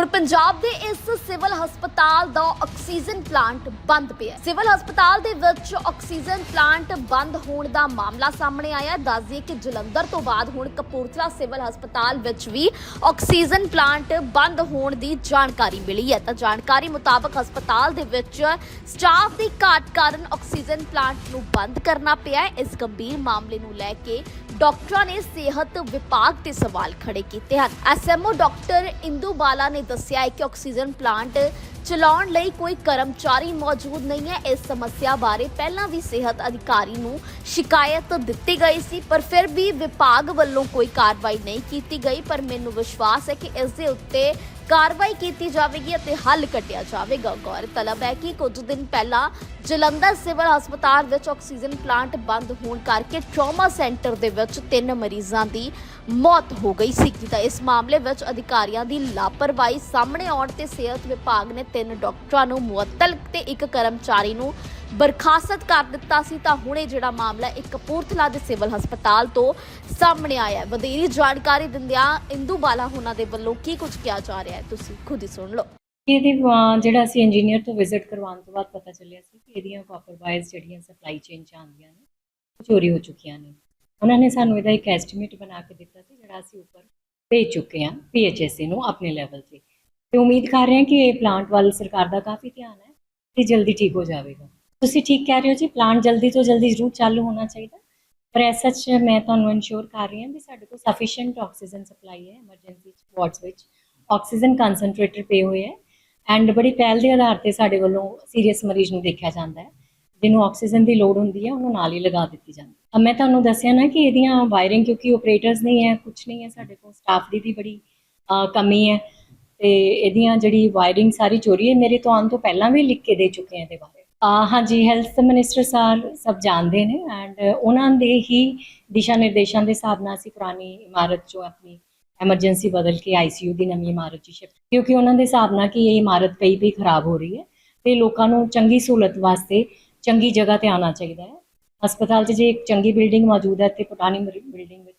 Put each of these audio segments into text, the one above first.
ਹੁਣ ਪੰਜਾਬ ਦੇ ਇਸ ਸਿਵਲ ਹਸਪਤਾਲ ਦਾ ਆਕਸੀਜਨ ਪਲਾਂਟ ਬੰਦ ਪਿਆ ਸਿਵਲ ਹਸਪਤਾਲ ਦੇ ਵਿੱਚ ਆਕਸੀਜਨ ਪਲਾਂਟ ਬੰਦ ਹੋਣ ਦਾ ਮਾਮਲਾ ਸਾਹਮਣੇ ਆਇਆ ਦੱਸ ਦਈਏ ਕਿ ਜਲੰਧਰ ਤੋਂ ਬਾਅਦ ਹੁਣ ਕਪੂਰਥਲਾ ਸਿਵਲ ਹਸਪਤਾਲ ਵਿੱਚ ਵੀ ਆਕਸੀਜਨ ਪਲਾਂਟ ਬੰਦ ਹੋਣ ਦੀ ਜਾਣਕਾਰੀ ਮਿਲੀ ਹੈ। ਤਾਂ ਜਾਣਕਾਰੀ ਮੁਤਾਬਕ ਹਸਪਤਾਲ ਦੇ ਵਿੱਚ ਸਟਾਫ ਦੀ ਘਾਟ ਕਾਰਨ ਆਕਸੀਜਨ ਪਲਾਂਟ ਨੂੰ ਬੰਦ ਕਰਨਾ ਪਿਆ ਇਸ ਗੰਭੀਰ ਮਾਮਲੇ ਨੂੰ ਲੈ ਕੇ ਡਾਕਟਰਾਂ ਨੇ ਸਿਹਤ ਵਿਭਾਗ ਤੇ ਸਵਾਲ ਖੜੇ ਕੀਤੇ ਹਨ। ਐਸਐਮਓ ਡਾਕਟਰ ਇੰਦੂ ਬਾਲਾ ਨੇ ਦੱਸਿਆ ਹੈ ਕਿ ਆਕਸੀਜਨ ਪਲਾਂਟ ਚਲਾਉਣ ਲਈ ਕੋਈ ਕਰਮਚਾਰੀ ਮੌਜੂਦ ਨਹੀਂ ਹੈ। ਇਸ ਸਮੱਸਿਆ ਬਾਰੇ ਪਹਿਲਾਂ ਵੀ ਸਿਹਤ ਅਧਿਕਾਰੀ ਨੂੰ ਸ਼ਿਕਾਇਤ ਦਿੱਤੀ ਗਈ ਸੀ, ਪਰ ਫਿਰ ਵੀ ਵਿਭਾਗ ਵੱਲੋਂ ਕੋਈ ਕਾਰਵਾਈ ਨਹੀਂ ਕੀਤੀ ਗਈ। ਪਰ ਮੈਨੂੰ ਵਿਸ਼ਵਾਸ ਹੈ ਕਿ ਇਸ ਦੇ ਉੱਤੇ ਕਾਰਵਾਈ ਕੀਤੀ ਜਾਵੇਗੀ ਅਤੇ ਹੱਲ ਕੱਢਿਆ ਜਾਵੇਗਾ। ਗੌਰਤਲਬ ਹੈ ਕਿ ਕੁਝ ਦਿਨ ਪਹਿਲਾਂ ਜਲੰਧਰ ਸਿਵਲ ਹਸਪਤਾਲ ਵਿੱਚ ਆਕਸੀਜਨ ਪਲਾਂਟ ਬੰਦ ਹੋਣ ਕਰਕੇ ਟਰਾਮਾ ਸੈਂਟਰ ਦੇ ਵਿੱਚ ਤਿੰਨ ਮਰੀਜ਼ਾਂ ਦੀ ਮੌਤ ਹੋ ਗਈ ਸੀ। ਤਾਂ ਇਸ ਮਾਮਲੇ ਵਿੱਚ ਅਧਿਕਾਰੀਆਂ ਦੀ ਲਾਪਰਵਾਹੀ ਸਾਹਮਣੇ ਆਉਣ ਤੇ ਸਿਹਤ ਵਿਭਾਗ ਨੇ ਤਿੰਨ ਡਾਕਟਰਾਂ ਨੂੰ ਮੁਅੱਤਲ ਤੇ ਇੱਕ ਕਰਮਚਾਰੀ ਨੂੰ ਬਰਖਾਸਤ ਕਰ ਦਿੱਤਾ ਸੀ, ਤਾਂ ਹੁਣੇ ਜਿਹੜਾ ਮਾਮਲਾ ਇੱਕ ਕਪੂਰਥਲਾ ਦੇ ਸਿਵਲ ਹਸਪਤਾਲ ਤੋਂ ਸਾਹਮਣੇ ਆਇਆ ਹੈ। ਵਧੇਰੀ ਜਾਣਕਾਰੀ ਦਿੰਦਿਆਂ ਇੰਦੂ ਬਾਲਾ ਹੁਣਾਂ ਦੇ ਵੱਲੋਂ ਕੀ ਕੁਝ ਕਿਹਾ ਜਾ ਰਿਹਾ ਹੈ, ਤੁਸੀਂ ਖੁਦ ਹੀ ਸੁਣ ਲਓ। ਇਹਦੀ ਜਿਹੜਾ ਅਸੀਂ ਇੰਜੀਨੀਅਰ ਤੋਂ ਵਿਜ਼ਿਟ ਕਰਵਾਉਣ ਤੋਂ ਬਾਅਦ ਪਤਾ ਚੱਲਿਆ ਸੀ ਕਿ ਇਹਦੀਆਂ ਕਾਪਰ ਜਿਹੜੀਆਂ ਸਪਲਾਈ ਚੇਨ ਚ ਆਉਂਦੀਆਂ ਨੇ ਚੋਰੀ ਹੋ ਚੁੱਕੀਆਂ ਨੇ। ਉਹਨਾਂ ਨੇ ਸਾਨੂੰ ਇਹਦਾ ਇੱਕ ਐਸਟੀਮੇਟ ਬਣਾ ਕੇ ਦਿੱਤਾ ਸੀ, ਜਿਹੜਾ ਅਸੀਂ ਉੱਪਰ ਭੇਜ ਚੁੱਕੇ ਹਾਂ ਪੀਐਚਐਸਸੀ ਨੂੰ ਆਪਣੇ ਲੈਵਲ ਤੇ। ਤੇ ਉਮੀਦ ਕਰ ਰਹੇ ਹਾਂ ਕਿ ਇਹ ਪਲਾਂਟ ਵੱਲ ਸਰਕਾਰ ਦਾ ਕਾਫੀ ਧਿਆਨ ਹੈ ਤੇ ਜਲਦੀ ਠੀਕ ਹੋ ਜਾਵੇਗਾ। ਤੁਸੀਂ ਠੀਕ ਕਹਿ ਰਹੇ ਹੋ ਜੀ ਪਲਾਂਟ ਜਲਦੀ ਤੋਂ ਜਲਦੀ ਜ਼ਰੂਰ ਚਾਲੂ ਹੋਣਾ ਚਾਹੀਦਾ। ਪਰ ਐਸ ਸੱਚ ਮੈਂ ਤੁਹਾਨੂੰ ਇਨਸ਼ੋਰ ਕਰ ਰਹੀ ਹਾਂ ਵੀ ਸਾਡੇ ਕੋਲ ਸਫੀਸ਼ੀਐਂਟ ਆਕਸੀਜਨ ਸਪਲਾਈ ਹੈ ਐਮਰਜੈਂਸੀ ਵਾਰਡਸ ਵਿੱਚ। ਆਕਸੀਜਨ ਕਨਸੈਂਟਰੇਟਰ ਪਏ ਹੋਏ ਹੈ ਐਂਡ ਬੜੀ ਪਹਿਲ ਦੇ ਆਧਾਰ ਤੇ ਸਾਡੇ ਵੱਲੋਂ ਸੀਰੀਅਸ ਮਰੀਜ਼ ਨੂੰ ਦੇਖਿਆ ਜਾਂਦਾ ਹੈ। ਜਿਹਨੂੰ ਆਕਸੀਜਨ ਦੀ ਲੋੜ ਹੁੰਦੀ ਹੈ, ਉਹਨੂੰ ਨਾਲ ਹੀ ਲਗਾ ਦਿੱਤੀ ਜਾਂਦੀ ਹੈ। ਮੈਂ ਤੁਹਾਨੂੰ ਦੱਸਿਆ ਨਾ ਕਿ ਇਹਦੀਆਂ ਵਾਇਰਿੰਗ ਕਿਉਂਕਿ ਆਪਰੇਟਰਸ ਨਹੀਂ ਹੈ ਕੁਝ ਨਹੀਂ ਹੈ, ਸਾਡੇ ਕੋਲ ਸਟਾਫ ਦੀ ਵੀ ਬੜੀ ਕਮੀ ਹੈ। ਤੇ ਇਹਦੀਆਂ ਜਿਹੜੀ ਵਾਇਰਿੰਗ ਸਾਰੀ ਚੋਰੀ ਹੈ, ਮੇਰੇ ਤੋਂ ਆਉਣ ਤੋਂ ਪਹਿਲਾਂ ਵੀ ਲਿਖ ਕੇ ਦੇ ਚੁੱਕੇ ਆ ਇਹਦੇ ਬਾਰੇ। ਹਾਂਜੀ ਹੈਲਥ ਮਿਨਿਸਟਰ ਸਰ ਸਭ ਜਾਣਦੇ ਨੇ ਐਂਡ ਉਹਨਾਂ ਦੇ ਹੀ ਦਿਸ਼ਾ ਨਿਰਦੇਸ਼ਾਂ ਦੇ ਹਿਸਾਬ ਨਾਲ ਅਸੀਂ ਪੁਰਾਣੀ ਇਮਾਰਤ ਚੋਂ ਆਪਣੀ ਐਮਰਜੈਂਸੀ ਬਦਲ ਕੇ ਆਈਸੀਯੂ ਦੀ ਨਵੀਂ ਇਮਾਰਤ 'ਚ ਸ਼ਿਫਟ ਕਿਉਂਕਿ ਉਹਨਾਂ ਦੇ ਹਿਸਾਬ ਨਾਲ ਕਿ ਇਹ ਇਮਾਰਤ ਕਈ ਪਈ ਖਰਾਬ ਹੋ ਰਹੀ ਹੈ ਤੇ ਲੋਕਾਂ ਨੂੰ ਚੰਗੀ ਸਹੂਲਤ ਵਾਸਤੇ ਚੰਗੀ ਜਗ੍ਹਾ ਤੇ ਆਉਣਾ ਚਾਹੀਦਾ ਹੈ। ਹਸਪਤਾਲ 'ਚ ਜੇ ਇੱਕ ਚੰਗੀ ਬਿਲਡਿੰਗ ਮੌਜੂਦ ਹੈ ਤੇ ਪੁਰਾਣੀ ਬਿਲਡਿੰਗ ਵਿੱਚ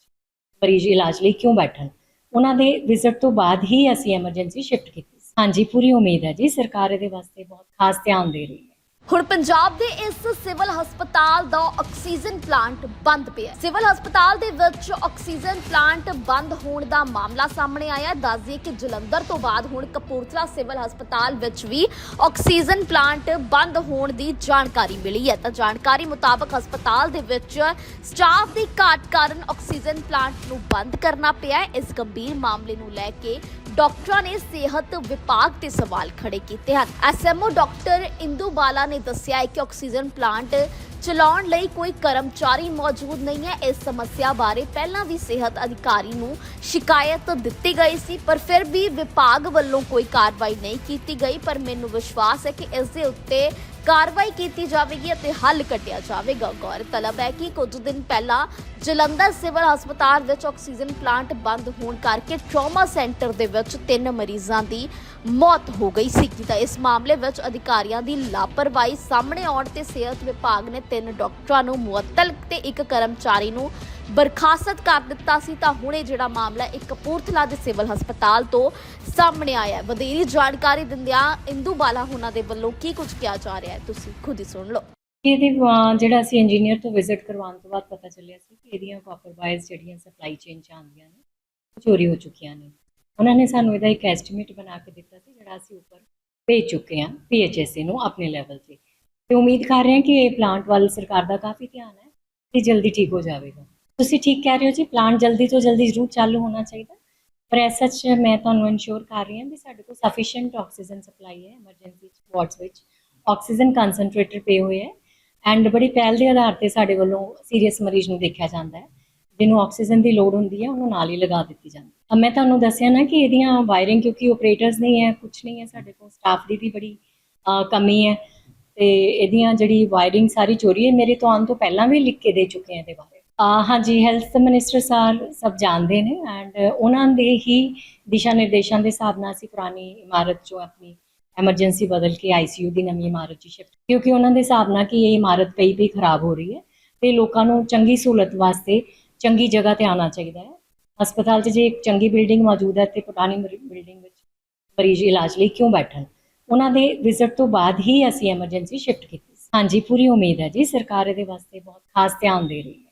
ਮਰੀਜ਼ ਇਲਾਜ ਲਈ ਕਿਉਂ ਬੈਠਣ? ਉਹਨਾਂ ਦੇ ਵਿਜ਼ਿਟ ਤੋਂ ਬਾਅਦ ਹੀ ਅਸੀਂ ਐਮਰਜੈਂਸੀ ਸ਼ਿਫਟ ਕੀਤੀ। ਹਾਂਜੀ, ਪੂਰੀ ਉਮੀਦ ਹੈ ਜੀ, ਸਰਕਾਰ ਇਹਦੇ ਵਾਸਤੇ ਬਹੁਤ ਖਾਸ ਧਿਆਨ ਦੇ ਰਹੀ ਹੈ। ਹੁਣ ਪੰਜਾਬ ਦੇ ਇਸ ਸਿਵਲ ਹਸਪਤਾਲ ਦਾ ਆਕਸੀਜਨ ਪਲਾਂਟ ਬੰਦ ਪਿਆ ਸਿਵਲ ਹਸਪਤਾਲ ਦੇ ਵਿੱਚ ਆਕਸੀਜਨ ਪਲਾਂਟ ਬੰਦ ਹੋਣ ਦਾ ਮਾਮਲਾ ਸਾਹਮਣੇ ਆਇਆ ਦੱਸ ਦਈਏ ਕਿ ਜਲੰਧਰ ਤੋਂ ਬਾਅਦ ਹੁਣ ਕਪੂਰਥਲਾ ਸਿਵਲ ਹਸਪਤਾਲ ਵਿੱਚ ਵੀ ਆਕਸੀਜਨ ਪਲਾਂਟ ਬੰਦ ਹੋਣ ਦੀ ਜਾਣਕਾਰੀ ਮਿਲੀ ਹੈ। ਤਾਂ ਜਾਣਕਾਰੀ ਮੁਤਾਬਕ ਹਸਪਤਾਲ ਦੇ ਵਿੱਚ ਸਟਾਫ ਦੀ ਘਾਟ ਕਾਰਨ ਆਕਸੀਜਨ ਪਲਾਂਟ ਨੂੰ ਬੰਦ ਕਰਨਾ ਪਿਆ ਇਸ ਗੰਭੀਰ ਮਾਮਲੇ ਨੂੰ ਲੈ ਕੇ ਡਾਕਟਰਾਂ ਨੇ ਸਿਹਤ ਵਿਭਾਗ ਤੇ ਸਵਾਲ ਖੜੇ ਕੀਤੇ ਹਨ। ਐਸਐਮਓ ਡਾਕਟਰ ਇੰਦੂ ਬਾਲਾ ਨੇ ਦੱਸਿਆ ਹੈ ਕਿ ਆਕਸੀਜਨ ਪਲਾਂਟ ਚਲਾਉਣ ਲਈ ਕੋਈ ਕਰਮਚਾਰੀ ਮੌਜੂਦ ਨਹੀਂ ਹੈ। ਇਸ ਸਮੱਸਿਆ ਬਾਰੇ ਪਹਿਲਾਂ ਵੀ ਸਿਹਤ ਅਧਿਕਾਰੀ ਨੂੰ ਸ਼ਿਕਾਇਤ ਦਿੱਤੀ ਗਈ ਸੀ, ਪਰ ਫਿਰ ਵੀ ਵਿਭਾਗ ਵੱਲੋਂ ਕੋਈ ਕਾਰਵਾਈ ਨਹੀਂ ਕੀਤੀ ਗਈ। ਪਰ ਮੈਨੂੰ ਵਿਸ਼ਵਾਸ ਹੈ ਕਿ ਇਸ ਦੇ ਉੱਤੇ ਕਾਰਵਾਈ ਕੀਤੀ ਜਾਵੇਗੀ ਅਤੇ ਹੱਲ ਕੱਢਿਆ ਜਾਵੇਗਾ। ਗੌਰਤਲਬ ਹੈ ਕਿ ਕੁਝ ਦਿਨ ਪਹਿਲਾਂ ਜਲੰਧਰ ਸਿਵਲ ਹਸਪਤਾਲ ਵਿੱਚ ਆਕਸੀਜਨ ਪਲਾਂਟ ਬੰਦ ਹੋਣ ਕਰਕੇ ਟਰਾਮਾ ਸੈਂਟਰ ਦੇ ਵਿੱਚ ਤਿੰਨ ਮਰੀਜ਼ਾਂ ਦੀ ਮੌਤ ਹੋ ਗਈ ਸੀ। ਤਾਂ ਇਸ ਮਾਮਲੇ ਵਿੱਚ ਅਧਿਕਾਰੀਆਂ ਦੀ ਲਾਪਰਵਾਹੀ ਸਾਹਮਣੇ ਆਉਣ ਤੇ ਸਿਹਤ ਵਿਭਾਗ ਨੇ ਤਿੰਨ ਡਾਕਟਰਾਂ ਨੂੰ ਮੁਅੱਤਲ ਤੇ ਇੱਕ ਕਰਮਚਾਰੀ ਨੂੰ ਬਰਖਾਸਤ ਕਰ ਦਿੱਤਾ ਸੀ, ਤਾਂ ਹੁਣੇ ਜਿਹੜਾ ਮਾਮਲਾ ਇੱਕ ਕਪੂਰਥਲਾ ਦੇ ਸਿਵਲ ਹਸਪਤਾਲ ਤੋਂ ਸਾਹਮਣੇ ਆਇਆ ਹੈ। ਵਧੇਰੀ ਜਾਣਕਾਰੀ ਦਿੰਦਿਆਂ ਇੰਦੂ ਬਾਲਾ ਹੁਣਾਂ ਦੇ ਵੱਲੋਂ ਕੀ ਕੁਝ ਕਿਹਾ ਜਾ ਰਿਹਾ ਹੈ, ਤੁਸੀਂ ਖੁਦ ਹੀ ਸੁਣ ਲਓ। ਇਹਦੀ ਜਿਹੜਾ ਅਸੀਂ ਇੰਜੀਨੀਅਰ ਤੋਂ ਵਿਜ਼ਿਟ ਕਰਵਾਉਣ ਤੋਂ ਬਾਅਦ ਪਤਾ ਚੱਲਿਆ ਸੀ ਕਿ ਇਹਦੀਆਂ ਕਾਪਰ ਵਾਇਰਸ ਜਿਹੜੀਆਂ ਸਪਲਾਈ ਚੇਨ ਚ ਆਉਂਦੀਆਂ ਨੇ ਚੋਰੀ ਹੋ ਚੁੱਕੀਆਂ ਨੇ। ਉਹਨਾਂ ਨੇ ਸਾਨੂੰ ਇਹਦਾ ਇੱਕ ਐਸਟੀਮੇਟ ਬਣਾ ਕੇ ਦਿੱਤਾ ਸੀ, ਜਿਹੜਾ ਅਸੀਂ ਉੱਪਰ ਭੇਜ ਚੁੱਕੇ ਹਾਂ ਪੀਐਚਐਸਸੀ ਨੂੰ ਆਪਣੇ ਲੈਵਲ ਤੇ। ਤੇ ਉਮੀਦ ਕਰ ਰਹੇ ਹਾਂ ਕਿ ਇਹ ਪਲਾਂਟ ਵੱਲ ਸਰਕਾਰ ਦਾ ਕਾਫੀ ਧਿਆਨ ਹੈ, ਤੇ ਜਲਦੀ ਠੀਕ ਹੋ ਜਾਵੇਗਾ। ਤੁਸੀਂ ਠੀਕ ਕਹਿ ਰਹੇ ਹੋ ਜੀ ਪਲਾਂਟ ਜਲਦੀ ਤੋਂ ਜਲਦੀ ਜ਼ਰੂਰ ਚਾਲੂ ਹੋਣਾ ਚਾਹੀਦਾ। ਪਰ ਐਸ ਸੱਚ ਮੈਂ ਤੁਹਾਨੂੰ ਇਨਸ਼ੋਰ ਕਰ ਰਹੀ ਹਾਂ ਵੀ ਸਾਡੇ ਕੋਲ ਸਫੀਸ਼ੀਐਂਟ ਆਕਸੀਜਨ ਸਪਲਾਈ ਹੈ ਐਮਰਜੈਂਸੀ ਵਾਰਡਸ ਵਿੱਚ। ਆਕਸੀਜਨ ਕਨਸੈਂਟਰੇਟਰ ਪਏ ਹੋਏ ਹੈ ਐਂਡ ਬੜੀ ਪਹਿਲ ਦੇ ਆਧਾਰ ਤੇ ਸਾਡੇ ਵੱਲੋਂ ਸੀਰੀਅਸ ਮਰੀਜ਼ ਨੂੰ ਦੇਖਿਆ ਜਾਂਦਾ ਹੈ। ਜਿਹਨੂੰ ਆਕਸੀਜਨ ਦੀ ਲੋੜ ਹੁੰਦੀ ਹੈ, ਉਹਨੂੰ ਨਾਲ ਹੀ ਲਗਾ ਦਿੱਤੀ ਜਾਂਦੀ ਹੈ। ਮੈਂ ਤੁਹਾਨੂੰ ਦੱਸਿਆ ਨਾ ਕਿ ਇਹਦੀਆਂ ਵਾਇਰਿੰਗ ਕਿਉਂਕਿ ਆਪਰੇਟਰਸ ਨਹੀਂ ਹੈ ਕੁਝ ਨਹੀਂ ਹੈ, ਸਾਡੇ ਕੋਲ ਸਟਾਫ ਦੀ ਵੀ ਬੜੀ ਕਮੀ ਹੈ। ਤੇ ਇਹਦੀਆਂ ਜਿਹੜੀ ਵਾਇਰਿੰਗ ਸਾਰੀ ਚੋਰੀ ਹੈ, ਮੇਰੇ ਤੋਂ ਆਉਣ ਤੋਂ ਪਹਿਲਾਂ ਵੀ ਲਿਖ ਕੇ ਦੇ ਚੁੱਕੇ ਆ ਇਹਦੇ ਬਾਰੇ। ਹਾਂਜੀ ਹੈਲਥ ਮਿਨਿਸਟਰ ਸਰ ਸਭ ਜਾਣਦੇ ਨੇ ਐਂਡ ਉਹਨਾਂ ਦੇ ਹੀ ਦਿਸ਼ਾ ਨਿਰਦੇਸ਼ਾਂ ਦੇ ਹਿਸਾਬ ਨਾਲ ਅਸੀਂ ਪੁਰਾਣੀ ਇਮਾਰਤ ਚੋਂ ਆਪਣੀ ਐਮਰਜੈਂਸੀ ਬਦਲ ਕੇ ਆਈਸੀਯੂ ਦੀ ਨਵੀਂ ਇਮਾਰਤ 'ਚ ਸ਼ਿਫਟ ਕਿਉਂਕਿ ਉਹਨਾਂ ਦੇ ਹਿਸਾਬ ਨਾਲ ਕਿ ਇਹ ਇਮਾਰਤ ਪਈ ਪਈ ਖਰਾਬ ਹੋ ਰਹੀ ਹੈ ਤੇ ਲੋਕਾਂ ਨੂੰ ਚੰਗੀ ਸਹੂਲਤ ਵਾਸਤੇ ਚੰਗੀ ਜਗ੍ਹਾ ਤੇ ਆਉਣਾ ਚਾਹੀਦਾ ਹੈ। ਹਸਪਤਾਲ 'ਚ ਜੇ ਇੱਕ ਚੰਗੀ ਬਿਲਡਿੰਗ ਮੌਜੂਦ ਹੈ ਤੇ ਪੁਰਾਣੀ ਬਿਲਡਿੰਗ ਵਿੱਚ ਮਰੀਜ਼ ਇਲਾਜ ਲਈ ਕਿਉਂ ਬੈਠਣ? ਉਹਨਾਂ ਦੇ ਵਿਜ਼ਿਟ ਤੋਂ ਬਾਅਦ ਹੀ ਅਸੀਂ ਐਮਰਜੈਂਸੀ ਸ਼ਿਫਟ ਕੀਤੀ। ਹਾਂਜੀ, ਪੂਰੀ ਉਮੀਦ ਹੈ ਜੀ। ਸਰਕਾਰ ਇਹਦੇ ਵਾਸਤੇ ਬਹੁਤ ਖਾਸ ਧਿਆਨ ਦੇ ਰਹੀ ਹੈ।